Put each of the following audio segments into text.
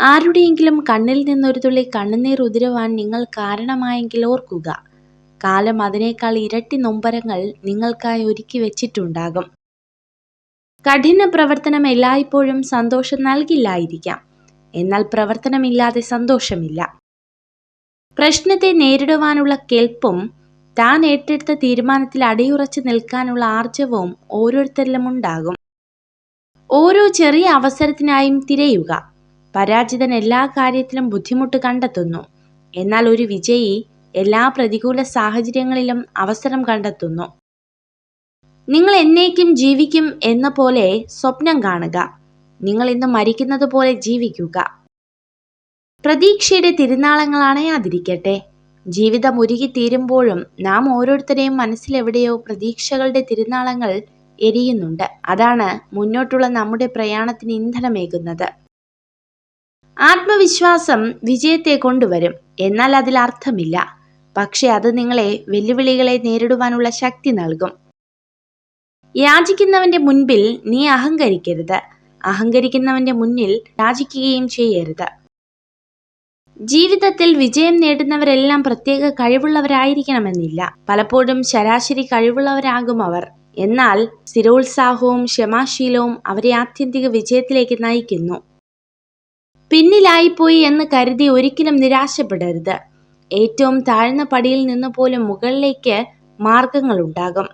ആരുടെയെങ്കിലും കണ്ണിൽ നിന്നൊരു തുള്ളി കണ്ണുനീർ ഉതിരുവാൻ നിങ്ങൾ കാരണമായെങ്കിൽ ഓർക്കുക. കാലം അതിനേക്കാൾ ഇരട്ടി നൊമ്പരങ്ങൾ നിങ്ങൾക്കായി ഒരുക്കി വെച്ചിട്ടുണ്ടാകും. കഠിന പ്രവർത്തനം എല്ലായ്പ്പോഴും സന്തോഷം നൽകില്ലായിരിക്കാം. എന്നാൽ പ്രവർത്തനമില്ലാതെ സന്തോഷമില്ല. പ്രശ്നത്തെ നേരിടുവാനുള്ള കെൽപ്പും താൻ ഏറ്റെടുത്ത തീരുമാനത്തിൽ അടിയുറച്ചു നിൽക്കാനുള്ള ആർജവവും ഓരോരുത്തരിലും ഉണ്ടാകും ഓരോ ചെറിയ അവസരത്തിനായും തിരയുക. പരാജിതൻ എല്ലാ കാര്യത്തിലും ബുദ്ധിമുട്ട് കണ്ടെത്തുന്നു. എന്നാൽ ഒരു വിജയി എല്ലാ പ്രതികൂല സാഹചര്യങ്ങളിലും അവസരം കണ്ടെത്തുന്നു. നിങ്ങൾ എന്നേക്കും ജീവിക്കും എന്ന പോലെ സ്വപ്നം കാണുക. നിങ്ങൾ ഇന്ന് മരിക്കുന്നത് പോലെ ജീവിക്കുക. പ്രതീക്ഷയുടെ തിരുനാളങ്ങളാണേ അതിരിക്കട്ടെ ജീവിതം ഉരുകി തീരുമ്പോഴും നാം ഓരോരുത്തരെയും മനസ്സിലെവിടെയോ പ്രതീക്ഷകളുടെ തിരുനാളങ്ങൾ എരിയുന്നുണ്ട്. അതാണ് മുന്നോട്ടുള്ള നമ്മുടെ പ്രയാണത്തിന് ഇന്ധനമേകുന്നത്. ആത്മവിശ്വാസം വിജയത്തെ കൊണ്ടുവരും. എന്നാൽ അതിൽ അർത്ഥമില്ല. പക്ഷെ അത് നിങ്ങളെ വെല്ലുവിളികളെ നേരിടുവാനുള്ള ശക്തി നൽകും. യാചിക്കുന്നവന്റെ മുൻപിൽ നീ അഹങ്കരിക്കരുത്. അഹങ്കരിക്കുന്നവന്റെ മുന്നിൽ യാചിക്കുകയും ചെയ്യരുത്. ജീവിതത്തിൽ വിജയം നേടുന്നവരെല്ലാം പ്രത്യേക കഴിവുള്ളവരായിരിക്കണമെന്നില്ല. പലപ്പോഴും ശരാശരി കഴിവുള്ളവരാകും അവർ. എന്നാൽ സ്ഥിരോത്സാഹവും ക്ഷമാശീലവും അവരെ ആത്യന്തിക വിജയത്തിലേക്ക് നയിക്കുന്നു. പിന്നിലായിപ്പോയി എന്ന് കരുതി ഒരിക്കലും നിരാശപ്പെടരുത്. ഏറ്റവും താഴ്ന്ന പടിയിൽ നിന്ന് പോലും മുകളിലേക്ക് മാർഗങ്ങളുണ്ടാകും.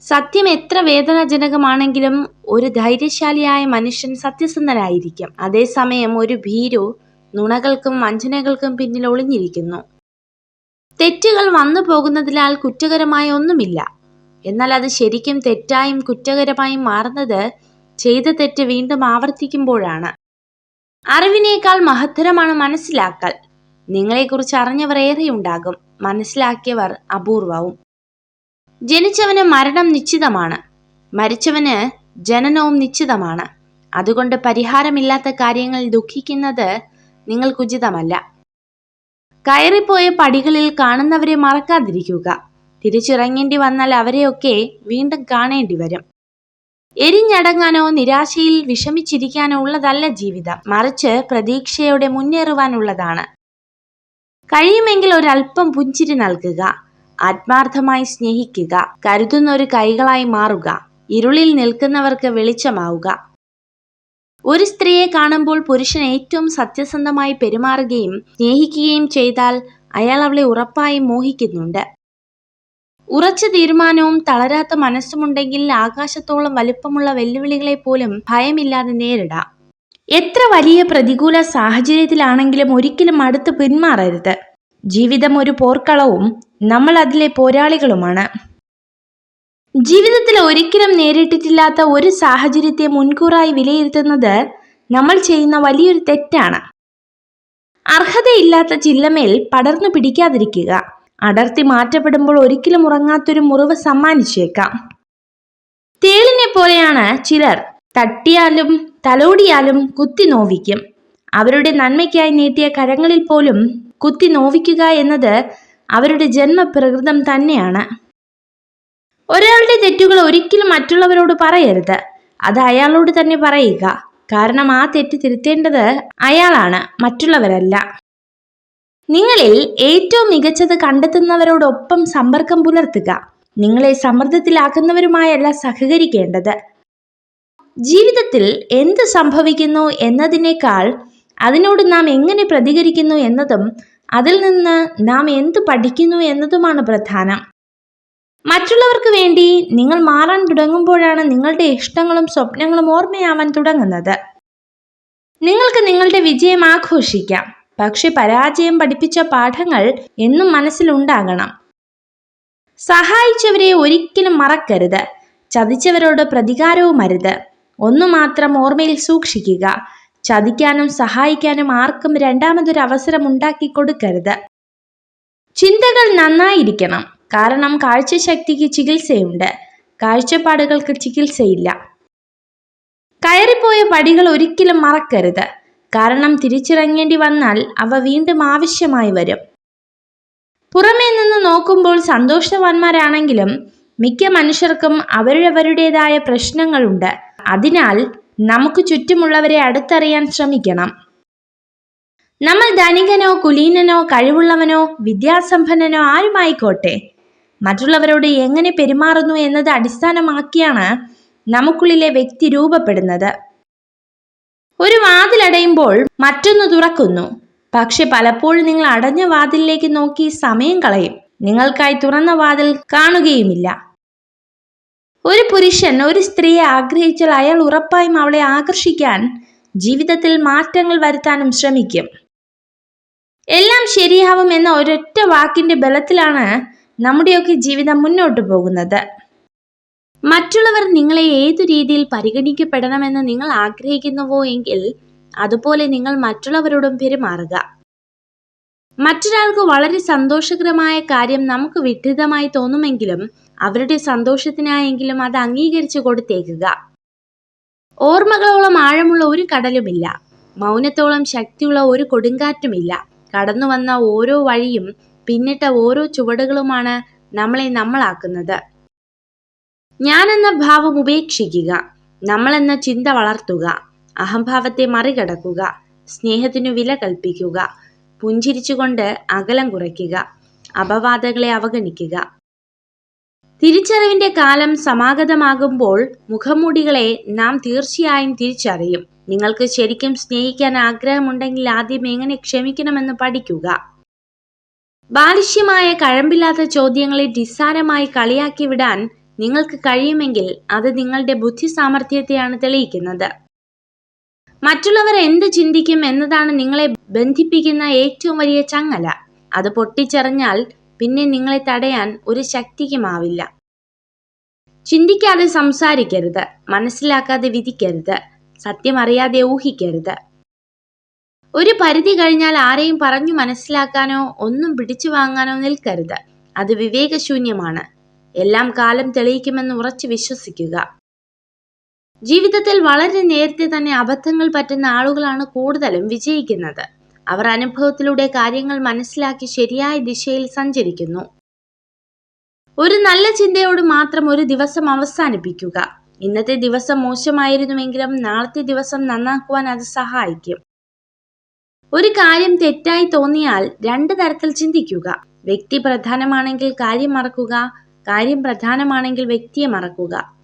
സത്യം എത്ര വേദനാജനകമാണെങ്കിലും ഒരു ധൈര്യശാലിയായ മനുഷ്യൻ സത്യസന്ധനായിരിക്കും. അതേസമയം ഒരു ഭീരു നുണകൾക്കും വഞ്ചനകൾക്കും പിന്നിൽ ഒളിഞ്ഞിരിക്കുന്നു. തെറ്റുകൾ വന്നു പോകുന്നതിനാൽ കുറ്റകരമായ ഒന്നുമില്ല. എന്നാൽ അത് ശരിക്കും തെറ്റായും കുറ്റകരമായും മാറുന്നത് ചെയ്ത തെറ്റ് വീണ്ടും ആവർത്തിക്കുമ്പോഴാണ്. അറിവിനേക്കാൾ മഹത്തരമാണ് മനസ്സിലാക്കൽ. നിങ്ങളെക്കുറിച്ച് അറിഞ്ഞവർ ഏറെയുണ്ടാകും. മനസ്സിലാക്കിയവർ അപൂർവവും. ജനിച്ചവന് മരണം നിശ്ചിതമാണ്. മരിച്ചവന് ജനനവും നിശ്ചിതമാണ്. അതുകൊണ്ട് പരിഹാരമില്ലാത്ത കാര്യങ്ങൾ ദുഃഖിക്കുന്നത് നിങ്ങൾക്കുചിതമല്ല കയറിപ്പോയ പടികളിൽ കാണുന്നവരെ മറക്കാതിരിക്കുക. തിരിച്ചിറങ്ങേണ്ടി വന്നാൽ അവരെയൊക്കെ വീണ്ടും കാണേണ്ടി വരും. എരിഞ്ഞടങ്ങാനോ നിരാശയിൽ വിഷമിച്ചിരിക്കാനോ ഉള്ളതല്ല ജീവിതം. മറിച്ച് പ്രതീക്ഷയോടെ മുന്നേറുവാനുള്ളതാണ്. കഴിയുമെങ്കിൽ ഒരല്പം പുഞ്ചിരി നൽകുക. ആത്മാർത്ഥമായി സ്നേഹിക്കുക. കരുതുന്ന ഒരു കൈകളായി മാറുക. ഇരുളിൽ നിൽക്കുന്നവർക്ക് വെളിച്ചമാവുക. ഒരു സ്ത്രീയെ കാണുമ്പോൾ പുരുഷൻ ഏറ്റവും സത്യസന്ധമായി പെരുമാറുകയും സ്നേഹിക്കുകയും ചെയ്താൽ അയാൾ അവളെ ഉറപ്പായും മോഹിക്കുന്നുണ്ട്. ഉറച്ച തീരുമാനവും തളരാത്ത മനസ്സുമുണ്ടെങ്കിൽ ആകാശത്തോളം വലുപ്പമുള്ള വെല്ലുവിളികളെ പോലും ഭയമില്ലാതെ നേരിടാം. എത്ര വലിയ പ്രതികൂല സാഹചര്യത്തിലാണെങ്കിലും ഒരിക്കലും അടുത്ത് പിന്മാറരുത്. ജീവിതം ഒരു പോർക്കളവും നമ്മൾ അതിലെ പോരാളികളുമാണ്. ജീവിതത്തിൽ ഒരിക്കലും നേരിട്ടിട്ടില്ലാത്ത ഒരു സാഹചര്യത്തെ മുൻകൂറായി വിലയിരുത്തുന്നത് നമ്മൾ ചെയ്യുന്ന വലിയൊരു തെറ്റാണ്. അർഹതയില്ലാത്ത ചില്ലമേൽ പടർന്നു പിടിക്കാതിരിക്കുക. അടർത്തി മാറ്റപ്പെടുമ്പോൾ ഒരിക്കലും ഉറങ്ങാത്തൊരു മുറിവ് സമ്മാനിച്ചേക്കാം. തേളിനെ പോലെയാണ് ചിലർ തട്ടിയാലും തലോടിയാലും കുത്തി നോവിക്കും. അവരുടെ നന്മയ്ക്കായി നീട്ടിയ കരങ്ങളിൽ പോലും കുത്തി നോവിക്കുക എന്നത് അവരുടെ ജന്മപ്രകൃതം തന്നെയാണ്. ഒരാളുടെ തെറ്റുകൾ ഒരിക്കലും മറ്റുള്ളവരോട് പറയരുത്. അത് അയാളോട് തന്നെ പറയുക. കാരണം ആ തെറ്റ് തിരുത്തേണ്ടത് അയാളാണ് മറ്റുള്ളവരല്ല. നിങ്ങളിൽ ഏറ്റവും മികച്ചത് കണ്ടെത്തുന്നവരോടൊപ്പം സമ്പർക്കം പുലർത്തുക. നിങ്ങളെ സമ്മർദ്ദത്തിലാക്കുന്നവരുമായല്ല സഹകരിക്കേണ്ടത്. ജീവിതത്തിൽ എന്ത് സംഭവിക്കുന്നു എന്നതിനേക്കാൾ അതിനോട് നാം എങ്ങനെ പ്രതികരിക്കുന്നു എന്നതും അതിൽ നിന്ന് നാം എന്ത് പഠിക്കുന്നു എന്നതുമാണ് പ്രധാനം. മറ്റുള്ളവർക്ക് വേണ്ടി നിങ്ങൾ മാറാൻ തുടങ്ങുമ്പോഴാണ് നിങ്ങളുടെ ഇഷ്ടങ്ങളും സ്വപ്നങ്ങളും ഓർമ്മയാവാൻ തുടങ്ങുന്നത്. നിങ്ങൾക്ക് നിങ്ങളുടെ വിജയം ആഘോഷിക്കാം. പക്ഷെ പരാജയം പഠിപ്പിച്ച പാഠങ്ങൾ എന്നും മനസ്സിലുണ്ടാകണം. സഹായിച്ചവരെ ഒരിക്കലും മറക്കരുത്. ചതിച്ചവരോട് പ്രതികാരവും അരുത്. ഒന്നു മാത്രം ഓർമ്മയിൽ സൂക്ഷിക്കുക. ചതിക്കാനും സഹായിക്കാനും ആർക്കും രണ്ടാമതൊരു അവസരം ഉണ്ടാക്കി കൊടുക്കരുത്. ചിന്തകൾ നന്നായിരിക്കണം. കാരണം കാഴ്ചശക്തിക്ക് ചികിത്സയുണ്ട്. കാഴ്ചപ്പാടുകൾക്ക് ചികിത്സയില്ല. കയറിപ്പോയ പടികൾ ഒരിക്കലും മറക്കരുത്. കാരണം തിരിച്ചിറങ്ങേണ്ടി വന്നാൽ അവ വീണ്ടും ആവശ്യമായി വരും. പുറമേ നിന്ന് നോക്കുമ്പോൾ സന്തോഷവാന്മാരാണെങ്കിലും മിക്ക മനുഷ്യർക്കും അവരവരുടേതായ പ്രശ്നങ്ങളുണ്ട്. അതിനാൽ നമുക്ക് ചുറ്റുമുള്ളവരെ അടുത്തറിയാൻ ശ്രമിക്കണം. നമ്മൾ ധനികനോ കുലീനനോ കഴിവുള്ളവനോ വിദ്യാസമ്പന്നനോ ആരുമായിക്കോട്ടെ? മറ്റുള്ളവരോട് എങ്ങനെ പെരുമാറുന്നു എന്നത് അടിസ്ഥാനമാക്കിയാണ് നമുക്കുള്ളിലെ വ്യക്തി രൂപപ്പെടുന്നത്. ഒരു വാതിൽ വാതിലടയുമ്പോൾ മറ്റൊന്ന് തുറക്കുന്നു. പക്ഷെ പലപ്പോഴും നിങ്ങൾ അടഞ്ഞ വാതിലിലേക്ക് നോക്കി സമയം കളയും. നിങ്ങൾക്കായി തുറന്ന വാതിൽ കാണുകയുമില്ല. ഒരു പുരുഷൻ ഒരു സ്ത്രീയെ ആഗ്രഹിച്ചാൽ അയാൾ ഉറപ്പായും അവളെ ആകർഷിക്കാൻ ജീവിതത്തിൽ മാറ്റങ്ങൾ വരുത്താനും ശ്രമിക്കും. എല്ലാം ശരിയാവും എന്ന ഒരൊറ്റ വാക്കിന്റെ ബലത്തിലാണ് നമ്മുടെയൊക്കെ ജീവിതം മുന്നോട്ട് പോകുന്നത്. മറ്റുള്ളവർ നിങ്ങളെ ഏതു രീതിയിൽ പരിഗണിക്കപ്പെടണമെന്ന് നിങ്ങൾ ആഗ്രഹിക്കുന്നുവോ എങ്കിൽ അതുപോലെ നിങ്ങൾ മറ്റുള്ളവരോടും പെരുമാറുക. മറ്റൊരാൾക്ക് വളരെ സന്തോഷകരമായ കാര്യം നമുക്ക് വിഡിതമായി തോന്നുമെങ്കിലും അവരുടെ സന്തോഷത്തിനായെങ്കിലും അത് അംഗീകരിച്ചു കൊടുത്തേക്കുക. ഓർമ്മകളോളം ആഴമുള്ള ഒരു കടലുമില്ല. മൗനത്തോളം ശക്തിയുള്ള ഒരു കൊടുങ്കാറ്റുമില്ല. കടന്നു വന്ന ഓരോ വഴിയും പിന്നിട്ട ഓരോ ചുവടുകളുമാണ് നമ്മളെ നമ്മളാക്കുന്നത്. ഞാനെന്ന ഭാവം ഉപേക്ഷിക്കുക നമ്മളെന്ന ചിന്ത വളർത്തുക അഹംഭാവത്തെ മറികടക്കുക സ്നേഹത്തിനു വില കൽപ്പിക്കുക പുഞ്ചിരിച്ചുകൊണ്ട് അകലം കുറയ്ക്കുക അപവാദങ്ങളെ അവഗണിക്കുക. തിരിച്ചറിവിന്റെ കാലം സമാഗതമാകുമ്പോൾ മുഖംമൂടികളെ നാം തീർച്ചയായും തിരിച്ചറിയും. നിങ്ങൾക്ക് ശരിക്കും സ്നേഹിക്കാൻ ആഗ്രഹമുണ്ടെങ്കിൽ ആദ്യം എങ്ങനെ ക്ഷമിക്കണമെന്ന് പഠിക്കുക. ബാലിശ്യമായ കഴമ്പില്ലാത്ത ചോദ്യങ്ങളെ നിസ്സാരമായി കളിയാക്കി വിടാൻ നിങ്ങൾക്ക് കഴിയുമെങ്കിൽ അത് നിങ്ങളുടെ ബുദ്ധി സാമർഥ്യത്തെയാണ് തെളിയിക്കുന്നത്. മറ്റുള്ളവർ എന്ത് ചിന്തിക്കും എന്നതാണ് നിങ്ങളെ ബന്ധിപ്പിക്കുന്ന ഏറ്റവും വലിയ ചങ്ങല. അത് പൊട്ടിച്ചെറിഞ്ഞാൽ പിന്നെ നിങ്ങളെ തടയാൻ ഒരു ശക്തിക്കുമാവില്ല. ചിന്തിക്കാതെ സംസാരിക്കരുത് മനസ്സിലാക്കാതെ വിധിക്കരുത് സത്യം അറിയാതെ ഊഹിക്കരുത്. ഒരു പരിധി കഴിഞ്ഞാൽ ആരെയും പറഞ്ഞു മനസ്സിലാക്കാനോ ഒന്നും പിടിച്ചു വാങ്ങാനോ നിൽക്കരുത്. അത് വിവേകശൂന്യമാണ്. എല്ലാം കാലം തെളിയിക്കുമെന്ന് ഉറച്ചു വിശ്വസിക്കുക. ജീവിതത്തിൽ വളരെ നേരത്തെ തന്നെ അബദ്ധങ്ങൾ പറ്റുന്ന ആളുകളാണ് കൂടുതലും വിജയിക്കുന്നത്. അവർ അനുഭവത്തിലൂടെ കാര്യങ്ങൾ മനസ്സിലാക്കി ശരിയായ ദിശയിൽ സഞ്ചരിക്കുന്നു. ഒരു നല്ല ചിന്തയോട് മാത്രം ഒരു ദിവസം അവസാനിപ്പിക്കുക. ഇന്നത്തെ ദിവസം മോശമായിരുന്നുവെങ്കിലും നാളത്തെ ദിവസം നന്നാക്കുവാൻ അത് സഹായിക്കും. ഒരു കാര്യം തെറ്റായി തോന്നിയാൽ രണ്ട് തരത്തിൽ ചിന്തിക്കുക. വ്യക്തി പ്രധാനമാണെങ്കിൽ കാര്യം മറക്കുക കാര്യം പ്രധാനമാണെങ്കിൽ വ്യക്തിയെ മറക്കുക.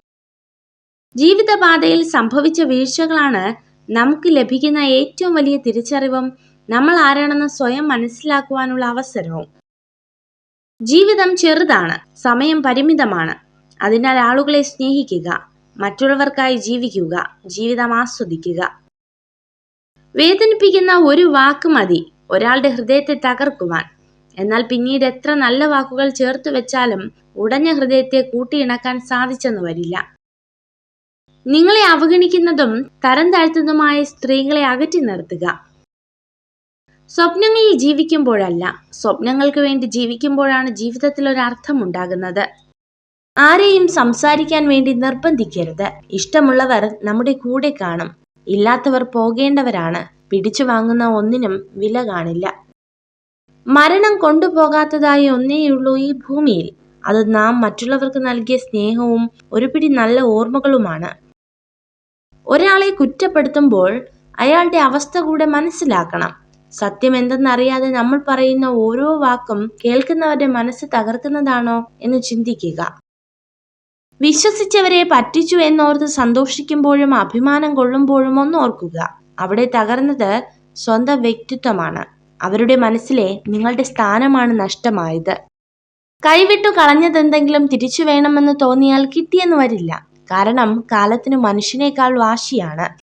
ജീവിതപാതയിൽ സംഭവിച്ച വീഴ്ചകളാണ് നമുക്ക് ലഭിക്കുന്ന ഏറ്റവും വലിയ തിരിച്ചറിവും നമ്മൾ ആരാണെന്ന് സ്വയം മനസ്സിലാക്കുവാനുള്ള അവസരവും. ജീവിതം ചെറുതാണ് സമയം പരിമിതമാണ്. അതിനാൽ ആളുകളെ സ്നേഹിക്കുക മറ്റുള്ളവർക്കായി ജീവിക്കുക ജീവിതം ആസ്വദിക്കുക. വേദനിപ്പിക്കുന്ന ഒരു വാക്ക് മതി ഒരാളുടെ ഹൃദയത്തെ തകർക്കുവാൻ. എന്നാൽ പിന്നീട് എത്ര നല്ല വാക്കുകൾ ചേർത്തു വെച്ചാലും ഉടഞ്ഞ ഹൃദയത്തെ കൂട്ടിയിണക്കാൻ സാധിച്ചെന്ന് വരില്ല. നിങ്ങളെ അവഗണിക്കുന്നതും തരം താഴ്ത്തുന്നതുമായ സ്ത്രീകളെ അകറ്റി നിർത്തുക. സ്വപ്നങ്ങളിൽ ജീവിക്കുമ്പോഴല്ല സ്വപ്നങ്ങൾക്ക് വേണ്ടി ജീവിക്കുമ്പോഴാണ് ജീവിതത്തിൽ ഒരു അർത്ഥമുണ്ടാകുന്നത്. ആരെയും സംസാരിക്കാൻ വേണ്ടി നിർബന്ധിക്കരുത്. ഇഷ്ടമുള്ളവർ നമ്മുടെ കൂടെ കാണും. ഇല്ലാത്തവർ പോകേണ്ടവരാണ്. പിടിച്ചു വാങ്ങുന്ന ഒന്നിനും വില കാണില്ല. മരണം കൊണ്ടുപോകാത്തതായി ഒന്നേയുള്ളൂ ഈ ഭൂമിയിൽ. അത് നാം മറ്റുള്ളവർക്ക് നൽകിയ സ്നേഹവും ഒരു പിടി നല്ല ഓർമ്മകളുമാണ്. ഒരാളെ കുറ്റപ്പെടുത്തുമ്പോൾ അയാളുടെ അവസ്ഥ കൂടെ മനസ്സിലാക്കണം. സത്യം എന്തെന്നറിയാതെ നമ്മൾ പറയുന്ന ഓരോ വാക്കും കേൾക്കുന്നവരുടെ മനസ്സ് തകർക്കുന്നതാണോ എന്ന് ചിന്തിക്കുക. വിശ്വസിച്ചവരെ പറ്റിച്ചു എന്നോർത്ത് സന്തോഷിക്കുമ്പോഴും അഭിമാനം കൊള്ളുമ്പോഴും ഒന്ന് ഓർക്കുക. അവിടെ തകർന്നത് സ്വന്തം വ്യക്തിത്വമാണ്. അവരുടെ മനസ്സിലെ നിങ്ങളുടെ സ്ഥാനമാണ് നഷ്ടമായത്. കൈവിട്ടു കളഞ്ഞതെന്തെങ്കിലും തിരിച്ചു വേണമെന്ന് തോന്നിയാൽ കിട്ടിയെന്ന് വരില്ല. കാരണം കാലത്തിന് മനുഷ്യനേക്കാൾ വാശിയാണ്.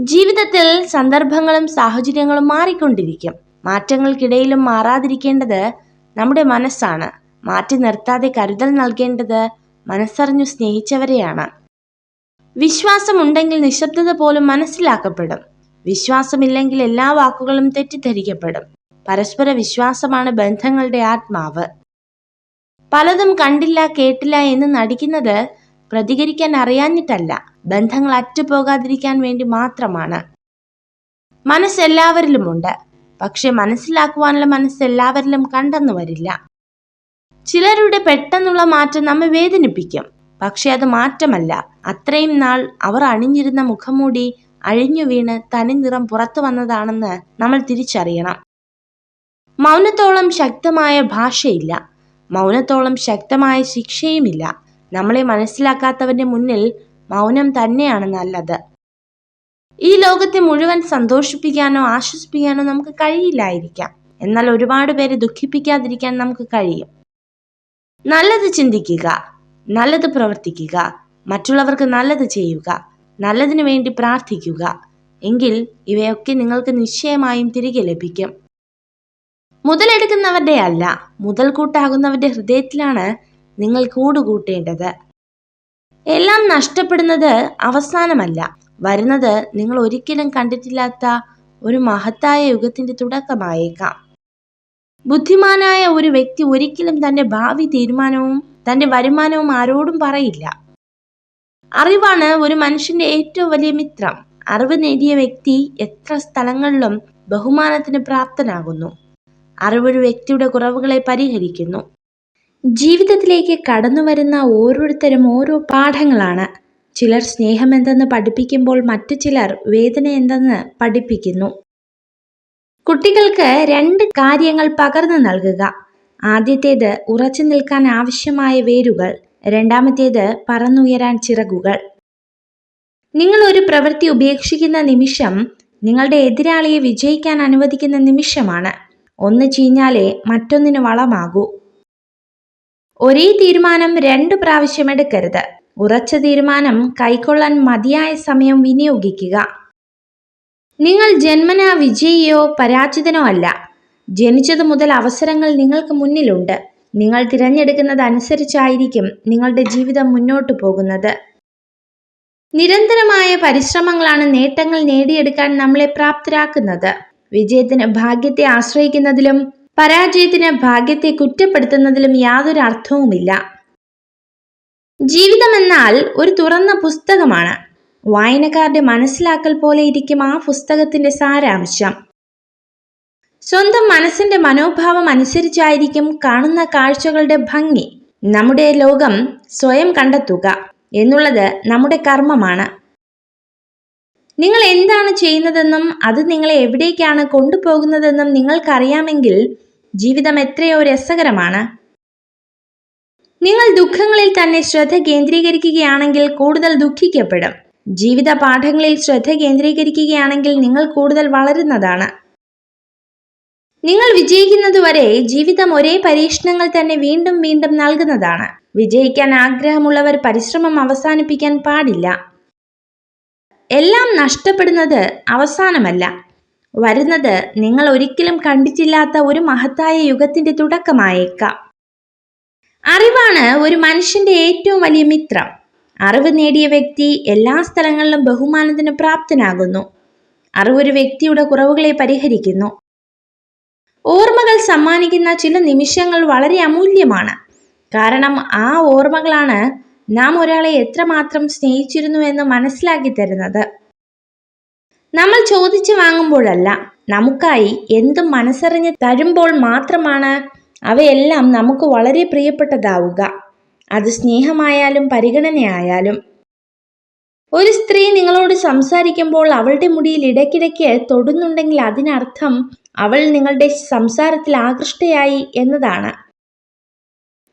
ജീവിതത്തിൽ സന്ദർഭങ്ങളും സാഹചര്യങ്ങളും മാറിക്കൊണ്ടിരിക്കും. മാറ്റങ്ങൾക്കിടയിലും മാറാതിരിക്കേണ്ടത് നമ്മുടെ മനസ്സാണ്. മാറ്റി നിർത്താതെ കരുതൽ നൽകേണ്ടത് മനസ്സറിഞ്ഞു സ്നേഹിച്ചവരെയാണ്. വിശ്വാസമുണ്ടെങ്കിൽ നിശബ്ദത പോലും മനസ്സിലാക്കപ്പെടും. വിശ്വാസമില്ലെങ്കിൽ എല്ലാ വാക്കുകളും തെറ്റിദ്ധരിക്കപ്പെടും. പരസ്പര വിശ്വാസമാണ് ബന്ധങ്ങളുടെ ആത്മാവ്. പലതും കണ്ടില്ല കേട്ടില്ല എന്ന് നടിക്കുന്നത് പ്രതികരിക്കാൻ അറിയാഞ്ഞിട്ടല്ല. ബന്ധങ്ങൾ അറ്റുപോകാതിരിക്കാൻ വേണ്ടി മാത്രമാണ്. മനസ്സെല്ലാവരിലുമുണ്ട്. പക്ഷെ മനസ്സിലാക്കുവാനുള്ള മനസ്സ് എല്ലാവരിലും കണ്ടെന്നു വരില്ല. ചിലരുടെ പെട്ടെന്നുള്ള മാറ്റം നമ്മെ വേദനിപ്പിക്കും. പക്ഷെ അത് മാറ്റമല്ല. അത്രയും നാൾ അവർ അണിഞ്ഞിരുന്ന മുഖംമൂടി അഴിഞ്ഞു വീണ് തനിനിറം പുറത്തു വന്നതാണെന്ന് നമ്മൾ തിരിച്ചറിയണം. മൗനത്തോളം ശക്തമായ ഭാഷയില്ല. മൗനത്തോളം ശക്തമായ ശിക്ഷയുമില്ല. നമ്മളെ മനസ്സിലാക്കാത്തവന്റെ മുന്നിൽ മൗനം തന്നെയാണ് നല്ലത്. ഈ ലോകത്തെ മുഴുവൻ സന്തോഷിപ്പിക്കാനോ ആശ്വസിപ്പിക്കാനോ നമുക്ക് കഴിയില്ലായിരിക്കാം. എന്നാൽ ഒരുപാട് പേരെ ദുഃഖിപ്പിക്കാതിരിക്കാൻ നമുക്ക് കഴിയും. നല്ലത് ചിന്തിക്കുക നല്ലത് പ്രവർത്തിക്കുക മറ്റുള്ളവർക്ക് നല്ലത് ചെയ്യുക നല്ലതിനു വേണ്ടി പ്രാർത്ഥിക്കുക. എങ്കിൽ ഇവയൊക്കെ നിങ്ങൾക്ക് നിശ്ചയമായും തിരികെ ലഭിക്കും. മുതലെടുക്കുന്നവരുടെ അല്ല മുതൽക്കൂട്ടാകുന്നവരുടെ ഹൃദയത്തിലാണ് നിങ്ങൾ കൂടുകൂട്ടേണ്ടത്. എല്ലാം നഷ്ടപ്പെടുന്നത് അവസാനമല്ല വരുന്നത് നിങ്ങൾ ഒരിക്കലും കണ്ടിട്ടില്ലാത്ത ഒരു മഹത്തായ യുഗത്തിന്റെ തുടക്കമായേക്കാം. ബുദ്ധിമാനായ ഒരു വ്യക്തി ഒരിക്കലും തന്റെ ഭാവി തീരുമാനവും തന്റെ വരുമാനവും ആരോടും പറയില്ല. അറിവാണ് ഒരു മനുഷ്യന്റെ ഏറ്റവും വലിയ മിത്രം. അറിവ് നേടിയ വ്യക്തി എത്ര സ്ഥലങ്ങളിലും ബഹുമാനത്തിന് പ്രാപ്തനാകുന്നു. അറിവൊരു വ്യക്തിയുടെ കുറവുകളെ പരിഹരിക്കുന്നു. ജീവിതത്തിലേക്ക് കടന്നു വരുന്ന ഓരോരുത്തരും ഓരോ പാഠങ്ങളാണ്. ചിലർ സ്നേഹം എന്തെന്ന് പഠിപ്പിക്കുമ്പോൾ മറ്റു ചിലർ വേദന എന്തെന്ന് പഠിപ്പിക്കുന്നു. കുട്ടികൾക്ക് രണ്ട് കാര്യങ്ങൾ പകർന്നു നൽകുക. ആദ്യത്തേത് ഉറച്ചു നിൽക്കാൻ ആവശ്യമായ വേരുകൾ. രണ്ടാമത്തേത് പറന്നുയരാൻ ചിറകുകൾ. നിങ്ങൾ ഒരു പ്രവൃത്തി ഉപേക്ഷിക്കുന്ന നിമിഷം നിങ്ങളുടെ എതിരാളിയെ വിജയിക്കാൻ അനുവദിക്കുന്ന നിമിഷമാണ്. ഒന്ന് ചീഞ്ഞാലേ മറ്റൊന്നിന് വളമാകൂ. ഒരേ തീരുമാനം രണ്ടു പ്രാവശ്യം എടുക്കരുത്. ഉറച്ച തീരുമാനം കൈക്കൊള്ളാൻ മതിയായ സമയം വിനിയോഗിക്കുക. നിങ്ങൾ ജന്മനാ വിജയിയോ പരാജിതനോ അല്ല. ജനിച്ചതു മുതൽ അവസരങ്ങൾ നിങ്ങൾക്ക് മുന്നിലുണ്ട്. നിങ്ങൾ തിരഞ്ഞെടുക്കുന്നതനുസരിച്ചായിരിക്കും നിങ്ങളുടെ ജീവിതം മുന്നോട്ടു പോകുന്നത്. നിരന്തരമായ പരിശ്രമങ്ങളാണ് നേട്ടങ്ങൾ നേടിയെടുക്കാൻ നമ്മളെ പ്രാപ്തരാക്കുന്നത്. വിജയത്തിന് ഭാഗ്യത്തെ ആശ്രയിക്കുന്നതിലും പരാജയത്തിന് ഭാഗ്യത്തെ കുറ്റപ്പെടുത്തുന്നതിലും യാതൊരു അർത്ഥവുമില്ല. ജീവിതം എന്നാൽ ഒരു തുറന്ന പുസ്തകമാണ്. വായനക്കാരുടെ മനസ്സിലാക്കൽ പോലെ ഇരിക്കും ആ പുസ്തകത്തിന്റെ സാരാംശം. സ്വന്തം മനസ്സിന്റെ മനോഭാവം അനുസരിച്ചായിരിക്കും കാണുന്ന കാഴ്ചകളുടെ ഭംഗി. നമ്മുടെ ലോകം സ്വയം കണ്ടെത്തുക എന്നുള്ളത് നമ്മുടെ കർമ്മമാണ്. നിങ്ങൾ എന്താണ് ചെയ്യുന്നതെന്നും അത് നിങ്ങളെ എവിടേക്കാണ് കൊണ്ടുപോകുന്നതെന്നും നിങ്ങൾക്കറിയാമെങ്കിൽ ജീവിതം എത്രയോ രസകരമാണ്. നിങ്ങൾ ദുഃഖങ്ങളിൽ തന്നെ ശ്രദ്ധ കേന്ദ്രീകരിക്കുകയാണെങ്കിൽ കൂടുതൽ ദുഃഖിക്കപ്പെടും. ജീവിത പാഠങ്ങളിൽ ശ്രദ്ധ കേന്ദ്രീകരിക്കുകയാണെങ്കിൽ നിങ്ങൾ കൂടുതൽ വളരുന്നതാണ്. നിങ്ങൾ വിജയിക്കുന്നതുവരെ ജീവിതം ഒരേ പരീക്ഷണങ്ങൾ തന്നെ വീണ്ടും വീണ്ടും നൽകുന്നതാണ്. വിജയിക്കാൻ ആഗ്രഹമുള്ളവർ പരിശ്രമം അവസാനിപ്പിക്കാൻ പാടില്ല. എല്ലാം നഷ്ടപ്പെടുന്നത് അവസാനമല്ല. വരുന്നത് നിങ്ങൾ ഒരിക്കലും കണ്ടിട്ടില്ലാത്ത ഒരു മഹത്തായ യുഗത്തിന്റെ തുടക്കമായേക്കാം. അറിവാണ് ഒരു മനുഷ്യന്റെ ഏറ്റവും വലിയ മിത്രം. അറിവ് നേടിയ വ്യക്തി എല്ലാ സ്ഥലങ്ങളിലും ബഹുമാനത്തിന് പ്രാപ്തനാകുന്നു. അറിവ് ഒരു വ്യക്തിയുടെ കുറവുകളെ പരിഹരിക്കുന്നു. ഓർമ്മകൾ സമ്മാനിക്കുന്ന ചില നിമിഷങ്ങൾ വളരെ അമൂല്യമാണ്. കാരണം ആ ഓർമ്മകളാണ് നാം ഒരാളെ എത്രമാത്രം സ്നേഹിച്ചിരുന്നു എന്ന് മനസ്സിലാക്കി തരുന്നത്. നമ്മൾ ചോദിച്ചു വാങ്ങുമ്പോഴല്ല നമുക്കായി എന്തും മനസ്സറിഞ്ഞ് തരുമ്പോൾ മാത്രമാണ് അവയെല്ലാം നമുക്ക് വളരെ പ്രിയപ്പെട്ടതാവുക. അത് സ്നേഹമായാലും പരിഗണനയായാലും. ഒരു സ്ത്രീ നിങ്ങളോട് സംസാരിക്കുമ്പോൾ അവളുടെ മുടിയിൽ ഇടയ്ക്കിടയ്ക്ക് തൊടുന്നുണ്ടെങ്കിൽ അതിനർത്ഥം അവൾ നിങ്ങളുടെ സംസാരത്തിൽ ആകൃഷ്ടയായി എന്നതാണ്.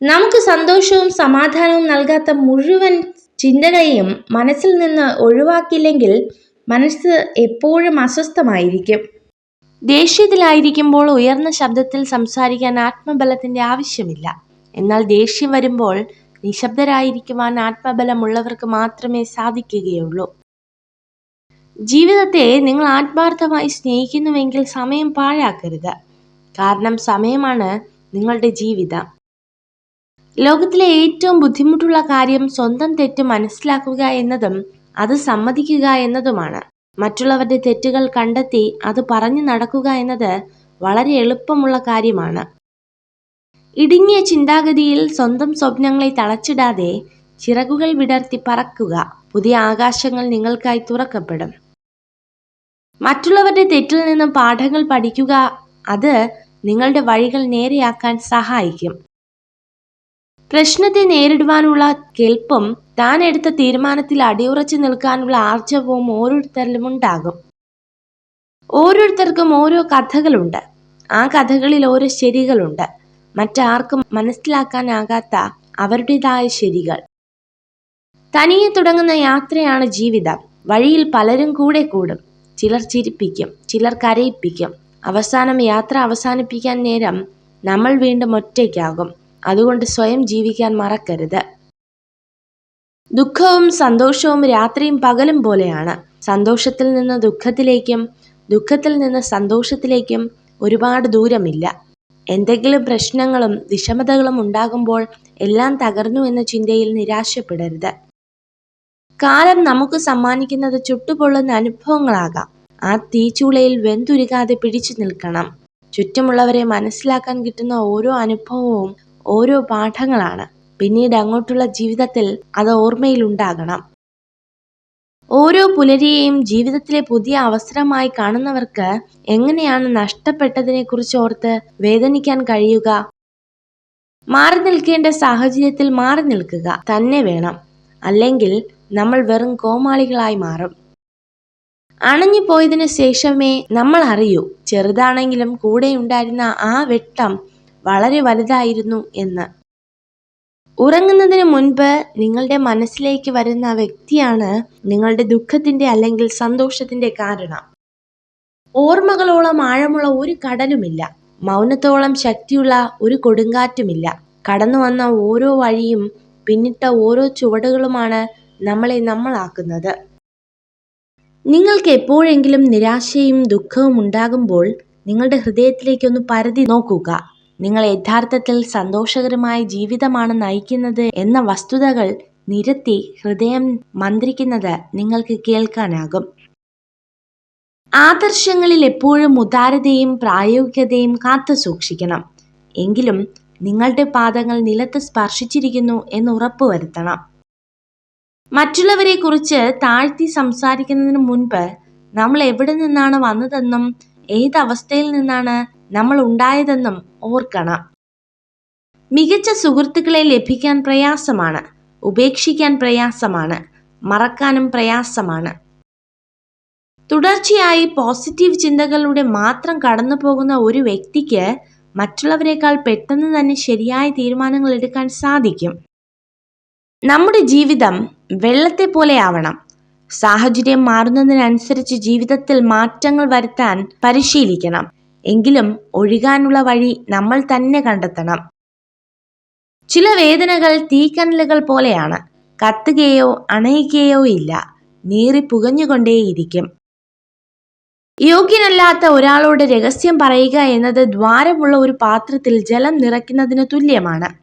നമുക്ക് സന്തോഷവും സമാധാനവും നൽകാത്ത മുഴുവൻ ചിന്തകളെയും മനസ്സിൽ നിന്ന് ഒഴിവാക്കിയില്ലെങ്കിൽ മനസ്സ് എപ്പോഴും അസ്വസ്ഥമായിരിക്കും. ദേഷ്യത്തിലായിരിക്കുമ്പോൾ ഉയർന്ന ശബ്ദത്തിൽ സംസാരിക്കാൻ ആത്മബലത്തിന്റെ ആവശ്യമില്ല. എന്നാൽ ദേഷ്യം വരുമ്പോൾ നിശബ്ദരായിരിക്കുവാൻ ആത്മബലമുള്ളവർക്ക് മാത്രമേ സാധിക്കുകയുള്ളൂ. ജീവിതത്തെ നിങ്ങൾ ആത്മാർത്ഥമായി സ്നേഹിക്കുന്നുവെങ്കിൽ സമയം പാഴാക്കരുത്. കാരണം സമയമാണ് നിങ്ങളുടെ ജീവിതം. ലോകത്തിലെ ഏറ്റവും ബുദ്ധിമുട്ടുള്ള കാര്യം സ്വന്തം തെറ്റ് മനസ്സിലാക്കുക എന്നതും അത് സമ്മതിക്കുക എന്നതുമാണ്. മറ്റുള്ളവരുടെ തെറ്റുകൾ കണ്ടെത്തി അത് പറഞ്ഞു നടക്കുക എന്നത് വളരെ എളുപ്പമുള്ള കാര്യമാണ്. ഇടുങ്ങിയ ചിന്താഗതിയിൽ സ്വന്തം സ്വപ്നങ്ങളെ തളച്ചിടാതെ ചിറകുകൾ വിടർത്തി പറക്കുക. പുതിയ ആകാശങ്ങൾ നിങ്ങൾക്കായി തുറക്കപ്പെടും. മറ്റുള്ളവരുടെ തെറ്റിൽ നിന്നും പാഠങ്ങൾ പഠിക്കുക അത് നിങ്ങളുടെ വഴികൾ നേരെയാക്കാൻ സഹായിക്കും. പ്രശ്നത്തെ നേരിടുവാനുള്ള കെൽപ്പും താൻ എടുത്ത തീരുമാനത്തിൽ അടിയുറച്ചു നിൽക്കാനുള്ള ആർജവവും ഓരോരുത്തരിലും ഉണ്ടാകും. ഓരോരുത്തർക്കും ഓരോ കഥകളുണ്ട്. ആ കഥകളിൽ ഓരോ ശരികളുണ്ട്. മറ്റാർക്കും മനസ്സിലാക്കാനാകാത്ത അവരുടേതായ ശരികൾ. തനിയെ തുടങ്ങുന്ന യാത്രയാണ് ജീവിതം. വഴിയിൽ പലരും കൂടെ കൂടും. ചിലർ ചിരിപ്പിക്കും ചിലർ കരയിപ്പിക്കും. അവസാനം യാത്ര അവസാനിപ്പിക്കാൻ നേരം നമ്മൾ വീണ്ടും ഒറ്റയ്ക്കാകും. അതുകൊണ്ട് സ്വയം ജീവിക്കാൻ മറക്കരുത്. ദുഃഖവും സന്തോഷവും രാത്രിയും പകലും പോലെയാണ്. സന്തോഷത്തിൽ നിന്ന് ദുഃഖത്തിലേക്കും ദുഃഖത്തിൽ നിന്ന് സന്തോഷത്തിലേക്കും ഒരുപാട് ദൂരമില്ല. എന്തെങ്കിലും പ്രശ്നങ്ങളും വിഷമതകളും ഉണ്ടാകുമ്പോൾ എല്ലാം തകർന്നു എന്ന ചിന്തയിൽ നിരാശപ്പെടരുത്. കാലം നമുക്ക് സമ്മാനിക്കുന്നത് ചുട്ടുപൊള്ളുന്ന അനുഭവങ്ങളാകാം. ആ തീച്ചൂളയിൽ വെന്തുരുകാതെ പിടിച്ചു നിൽക്കണം. ചുറ്റുമുള്ളവരെ മനസ്സിലാക്കാൻ കിട്ടുന്ന ഓരോ അനുഭവവും ഓരോ പാഠങ്ങളാണ്. പിന്നീട് അങ്ങോട്ടുള്ള ജീവിതത്തിൽ അത് ഓർമ്മയിൽ ഉണ്ടാകണം. ഓരോ പുലരിയെയും ജീവിതത്തിലെ പുതിയ അവസരമായി കാണുന്നവർക്ക് എങ്ങനെയാണ് നഷ്ടപ്പെട്ടതിനെക്കുറിച്ച് ഓർത്ത് വേദനിക്കാൻ കഴിയുക? മാറി നിൽക്കേണ്ട സാഹചര്യത്തിൽ മാറി നിൽക്കുക തന്നെ വേണം. അല്ലെങ്കിൽ നമ്മൾ വെറും കോമാളികളായി മാറും. അണഞ്ഞു പോയതിനു ശേഷമേ നമ്മൾ അറിയൂ ചെറുതാണെങ്കിലും കൂടെ ഉണ്ടായിരുന്ന ആ വെട്ടം വളരെ വലുതായിരുന്നു എന്ന്. ഉറങ്ങുന്നതിന് മുൻപ് നിങ്ങളുടെ മനസ്സിലേക്ക് വരുന്ന വ്യക്തിയാണ് നിങ്ങളുടെ ദുഃഖത്തിന്റെ അല്ലെങ്കിൽ സന്തോഷത്തിന്റെ കാരണം. ഓർമ്മകളോളം ആഴമുള്ള ഒരു കടലുമില്ല മൗനത്തോളം ശക്തിയുള്ള ഒരു കൊടുങ്കാറ്റുമില്ല. കടന്നു വന്ന ഓരോ വഴിയും പിന്നിട്ട ഓരോ ചുവടുകളുമാണ് നമ്മളെ നമ്മളാക്കുന്നത്. നിങ്ങൾക്ക് എപ്പോഴെങ്കിലും നിരാശയും ദുഃഖവും ഉണ്ടാകുമ്പോൾ നിങ്ങളുടെ ഹൃദയത്തിലേക്കൊന്ന് പരതി നോക്കുക. നിങ്ങൾ യഥാർത്ഥത്തിൽ സന്തോഷകരമായ ജീവിതമാണ് നയിക്കുന്നത് എന്ന വസ്തുതകൾ നിരത്തി ഹൃദയം മന്ത്രിക്കുന്നത് നിങ്ങൾക്ക് കേൾക്കാനാകും. ആദർശങ്ങളിൽ എപ്പോഴും ഉദാരതയും പ്രായോഗികതയും കാത്തു സൂക്ഷിക്കണം. എങ്കിലും നിങ്ങളുടെ പാദങ്ങൾ നിലത്ത് സ്പർശിച്ചിരിക്കുന്നു എന്ന് ഉറപ്പുവരുത്തണം. മറ്റുള്ളവരെക്കുറിച്ച് താഴ്ത്തി സംസാരിക്കുന്നതിന് മുൻപ് നമ്മൾ എവിടെ നിന്നാണ് വന്നതെന്നും ഏത് അവസ്ഥയിൽ നിന്നാണ് നമ്മൾ ഉണ്ടായതെന്നും ഓർക്കണം. മികച്ച സുഹൃത്തുക്കളെ ലഭിക്കാൻ പ്രയാസമാണ് ഉപേക്ഷിക്കാൻ പ്രയാസമാണ് മറക്കാനും പ്രയാസമാണ്. തുടർച്ചയായി പോസിറ്റീവ് ചിന്തകളിലൂടെ മാത്രം കടന്നു പോകുന്ന ഒരു വ്യക്തിക്ക് മറ്റുള്ളവരെക്കാൾ പെട്ടെന്ന് തന്നെ ശരിയായ തീരുമാനങ്ങൾ എടുക്കാൻ സാധിക്കും. നമ്മുടെ ജീവിതം വെള്ളത്തെ പോലെ ആവണം. സാഹചര്യം മാറുന്നതിനനുസരിച്ച് ജീവിതത്തിൽ മാറ്റങ്ങൾ വരുത്താൻ പരിശീലിക്കണം. എങ്കിലും ഒഴുകാനുള്ള വഴി നമ്മൾ തന്നെ കണ്ടെത്തണം. ചില വേദനകൾ തീക്കനലുകൾ പോലെയാണ്. കത്തുകയോ അണയുകയോ ഇല്ല. നീറി പുകഞ്ഞുകൊണ്ടേയിരിക്കും. യോഗ്യനല്ലാത്ത ഒരാളോട് രഹസ്യം പറയുക എന്നത് ദ്വാരമുള്ള ഒരു പാത്രത്തിൽ ജലം നിറയ്ക്കുന്നതിന് തുല്യമാണ്.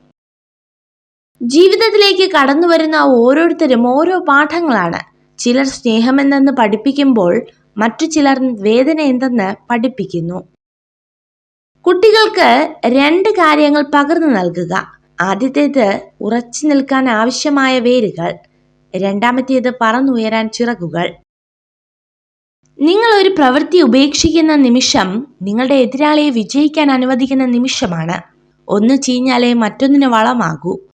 ജീവിതത്തിലേക്ക് കടന്നു വരുന്ന ഓരോരുത്തരും ഓരോ പാഠങ്ങളാണ്. ചിലർ സ്നേഹമെന്തെന്ന് പഠിപ്പിക്കുമ്പോൾ മറ്റു ചിലർ വേദന എന്തെന്ന് പഠിപ്പിക്കുന്നു. കുട്ടികൾക്ക് രണ്ട് കാര്യങ്ങൾ പകർന്നു നൽകുക. ആദ്യത്തേത് ഉറച്ചു നിൽക്കാൻ ആവശ്യമായ വേരുകൾ. രണ്ടാമത്തേത് പറന്നുയരാൻ ചിറകുകൾ. നിങ്ങൾ ഒരു പ്രവൃത്തി ഉപേക്ഷിക്കുന്ന നിമിഷം നിങ്ങളുടെ എതിരാളിയെ വിജയിക്കാൻ അനുവദിക്കുന്ന നിമിഷമാണ്. ഒന്ന് ചീഞ്ഞാലേ മറ്റൊന്നിന് വളമാകൂ.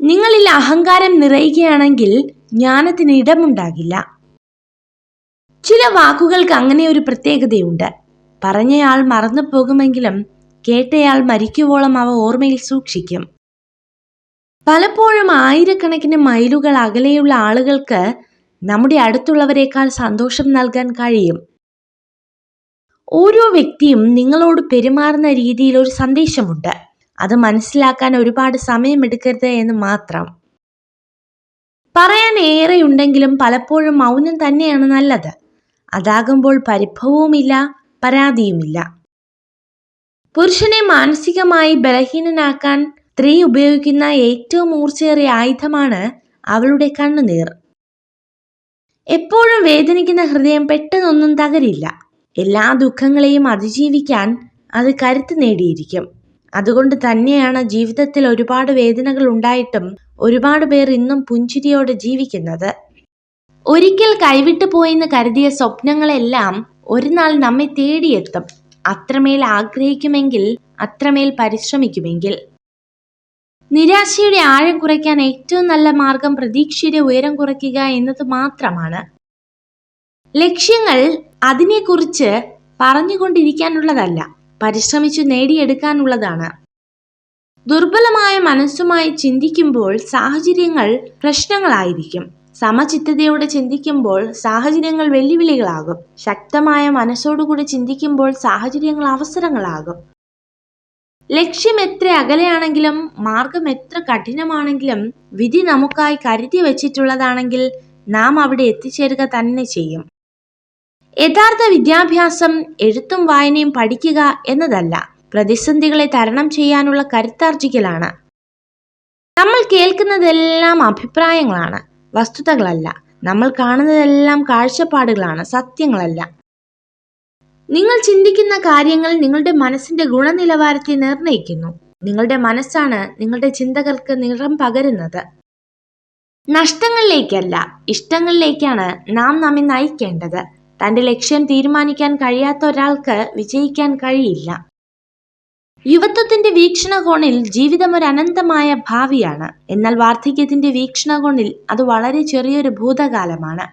നിങ്ങളിൽ അഹങ്കാരം നിറയുകയാണെങ്കിൽ ജ്ഞാനത്തിന് ഇടമുണ്ടാകില്ല. ചില വാക്കുകൾക്ക് അങ്ങനെ ഒരു പ്രത്യേകതയുണ്ട്. പറഞ്ഞയാൾ മറന്നു പോകുമെങ്കിലും കേട്ടയാൾ മരിക്കുവോളം അവ ഓർമ്മയിൽ സൂക്ഷിക്കും. പലപ്പോഴും ആയിരക്കണക്കിന് മൈലുകൾ അകലെയുള്ള ആളുകൾക്ക് നമ്മുടെ അടുത്തുള്ളവരെക്കാൾ സന്തോഷം നൽകാൻ കഴിയും. ഓരോ വ്യക്തിയും നിങ്ങളോട് പെരുമാറുന്ന രീതിയിൽ ഒരു സന്ദേശമുണ്ട്. അത് മനസ്സിലാക്കാൻ ഒരുപാട് സമയമെടുക്കരുത് എന്ന് മാത്രം. പറയാൻ ഏറെയുണ്ടെങ്കിലും പലപ്പോഴും മൗനം തന്നെയാണ് നല്ലത്. അതാകുമ്പോൾ പരിഭവവുമില്ല പരാതിയുമില്ല. പുരുഷനെ മാനസികമായി ബലഹീനനാക്കാൻ സ്ത്രീ ഉപയോഗിക്കുന്ന ഏറ്റവും മൂർച്ചയേറിയ ആയുധമാണ് അവളുടെ കണ്ണുനീർ. എപ്പോഴും വേദനിക്കുന്ന ഹൃദയം പെട്ടെന്നൊന്നും തകരില്ല. എല്ലാ ദുഃഖങ്ങളെയും അതിജീവിക്കാൻ അത് കരുത്ത് നേടിയിരിക്കും. അതുകൊണ്ട് തന്നെയാണ് ജീവിതത്തിൽ ഒരുപാട് വേദനകൾ ഉണ്ടായിട്ടും ഒരുപാട് പേർ ഇന്നും പുഞ്ചിരിയോടെ ജീവിക്കുന്നത്. ഒരിക്കൽ കൈവിട്ടു പോയെന്ന് കരുതിയ സ്വപ്നങ്ങളെല്ലാം ഒരു നാൾ നമ്മെ തേടിയെത്തും. അത്രമേൽ ആഗ്രഹിക്കുമെങ്കിൽ അത്രമേൽ പരിശ്രമിക്കുമെങ്കിൽ. നിരാശയുടെ ആഴം കുറയ്ക്കാൻ ഏറ്റവും നല്ല മാർഗം പ്രതീക്ഷയുടെ ഉയരം കുറയ്ക്കുക എന്നത് മാത്രമാണ്. ലക്ഷ്യങ്ങൾ അതിനെക്കുറിച്ച് പറഞ്ഞുകൊണ്ടിരിക്കാനുള്ളതല്ല. പരിശ്രമിച്ചു നേടിയെടുക്കാനുള്ളതാണ്. ദുർബലമായ മനസ്സുമായി ചിന്തിക്കുമ്പോൾ സാഹചര്യങ്ങൾ പ്രശ്നങ്ങളായിരിക്കും. സമചിത്തതയോടെ ചിന്തിക്കുമ്പോൾ സാഹചര്യങ്ങൾ വെല്ലുവിളികളാകും. ശക്തമായ മനസ്സോടുകൂടി ചിന്തിക്കുമ്പോൾ സാഹചര്യങ്ങൾ അവസരങ്ങളാകും. ലക്ഷ്യം എത്ര അകലെയാണെങ്കിലും മാർഗം എത്ര കഠിനമാണെങ്കിലും വിധി നമുക്കായി കരുതി വച്ചിട്ടുള്ളതാണെങ്കിൽ നാം അവിടെ എത്തിച്ചേരുക തന്നെ ചെയ്യും. യഥാർത്ഥ വിദ്യാഭ്യാസം എഴുത്തും വായനയും പഠിക്കുക എന്നതല്ല. പ്രതിസന്ധികളെ തരണം ചെയ്യാനുള്ള കരുത്താർജിക്കലാണ്. നമ്മൾ കേൾക്കുന്നതെല്ലാം അഭിപ്രായങ്ങളാണ് വസ്തുതകളല്ല. നമ്മൾ കാണുന്നതെല്ലാം കാഴ്ചപ്പാടുകളാണ് സത്യങ്ങളല്ല. നിങ്ങൾ ചിന്തിക്കുന്ന കാര്യങ്ങൾ നിങ്ങളുടെ മനസ്സിന്റെ ഗുണനിലവാരത്തെ നിർണയിക്കുന്നു. നിങ്ങളുടെ മനസ്സാണ് നിങ്ങളുടെ ചിന്തകൾക്ക് നിറം പകരുന്നത്. നഷ്ടങ്ങളിലേക്കല്ല ഇഷ്ടങ്ങളിലേക്കാണ് നാം നമ്മെ നയിക്കേണ്ടത്. തന്റെ ലക്ഷ്യം തീരുമാനിക്കാൻ കഴിയാത്ത ഒരാൾക്ക് വിജയിക്കാൻ കഴിയില്ല. യുവത്വത്തിന്റെ വീക്ഷണകോണിൽ ജീവിതം ഒരു അനന്തമായ ഭാവിയാണ്. എന്നാൽ വാർദ്ധക്യത്തിന്റെ വീക്ഷണകോണിൽ അത് വളരെ ചെറിയൊരു ഭൂതകാലമാണ്.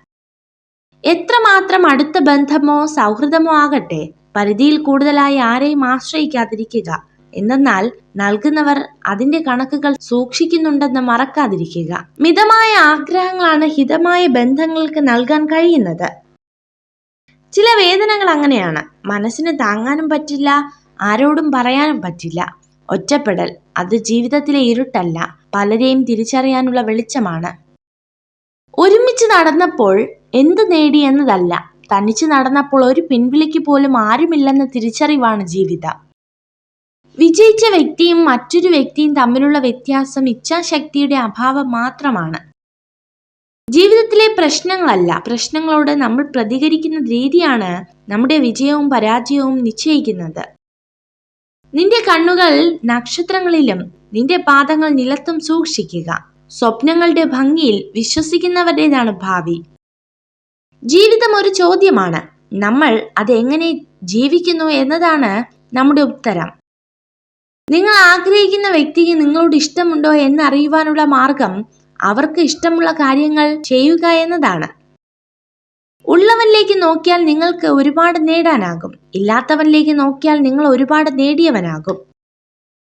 എത്രമാത്രം അടുത്ത ബന്ധമോ സൗഹൃദമോ ആകട്ടെ പരിധിയിൽ കൂടുതലായി ആരെയും ആശ്രയിക്കാതിരിക്കുക എന്തെന്നാൽ നൽകുന്നവർ അതിന്റെ കണക്കുകൾ സൂക്ഷിക്കുന്നുണ്ടെന്ന് മറക്കാതിരിക്കുക. മിതമായ ആഗ്രഹങ്ങളാണ് ഹിതമായ ബന്ധങ്ങൾക്ക് നൽകാൻ കഴിയുന്നത്. ചില വേദനകൾ അങ്ങനെയാണ്. മനസ്സിന് താങ്ങാനും പറ്റില്ല ആരോടും പറയാനും പറ്റില്ല. ഒറ്റപ്പെടൽ അത് ജീവിതത്തിലെ ഇരുട്ടല്ല പലരെയും തിരിച്ചറിയാനുള്ള വെളിച്ചമാണ്. ഒരുമിച്ച് നടന്നപ്പോൾ എന്ത് നേടി എന്നതല്ല. തനിച്ച് നടന്നപ്പോൾ ഒരു പിൻവിളിക്ക് പോലും ആരുമില്ലെന്ന തിരിച്ചറിവാണ് ജീവിതം. വിജയിച്ച വ്യക്തിയും മറ്റൊരു വ്യക്തിയും തമ്മിലുള്ള വ്യത്യാസം ഇച്ഛാശക്തിയുടെ അഭാവം മാത്രമാണ്. ജീവിതത്തിലെ പ്രശ്നങ്ങളല്ല. പ്രശ്നങ്ങളോട് നമ്മൾ പ്രതികരിക്കുന്ന രീതിയാണ് നമ്മുടെ വിജയവും പരാജയവും നിശ്ചയിക്കുന്നത്. നിന്റെ കണ്ണുകൾ നക്ഷത്രങ്ങളിലും നിന്റെ പാദങ്ങൾ നിലത്തും സൂക്ഷിക്കുക. സ്വപ്നങ്ങളുടെ ഭംഗിയിൽ വിശ്വസിക്കുന്നവരുടേതാണ് ഭാവി. ജീവിതം ഒരു ചോദ്യമാണ്. നമ്മൾ അത് എങ്ങനെ ജീവിക്കുന്നു എന്നതാണ് നമ്മുടെ ഉത്തരം. നിങ്ങൾ ആഗ്രഹിക്കുന്ന വ്യക്തിക്ക് നിങ്ങളോട് ഇഷ്ടമുണ്ടോ എന്നറിയുവാനുള്ള മാർഗം അവർക്ക് ഇഷ്ടമുള്ള കാര്യങ്ങൾ ചെയ്യുക എന്നതാണ്. ഉള്ളവനിലേക്ക് നോക്കിയാൽ നിങ്ങൾക്ക് ഒരുപാട് നേടാനാകും. ഇല്ലാത്തവനിലേക്ക് നോക്കിയാൽ നിങ്ങൾ ഒരുപാട് നേടിയവനാകും.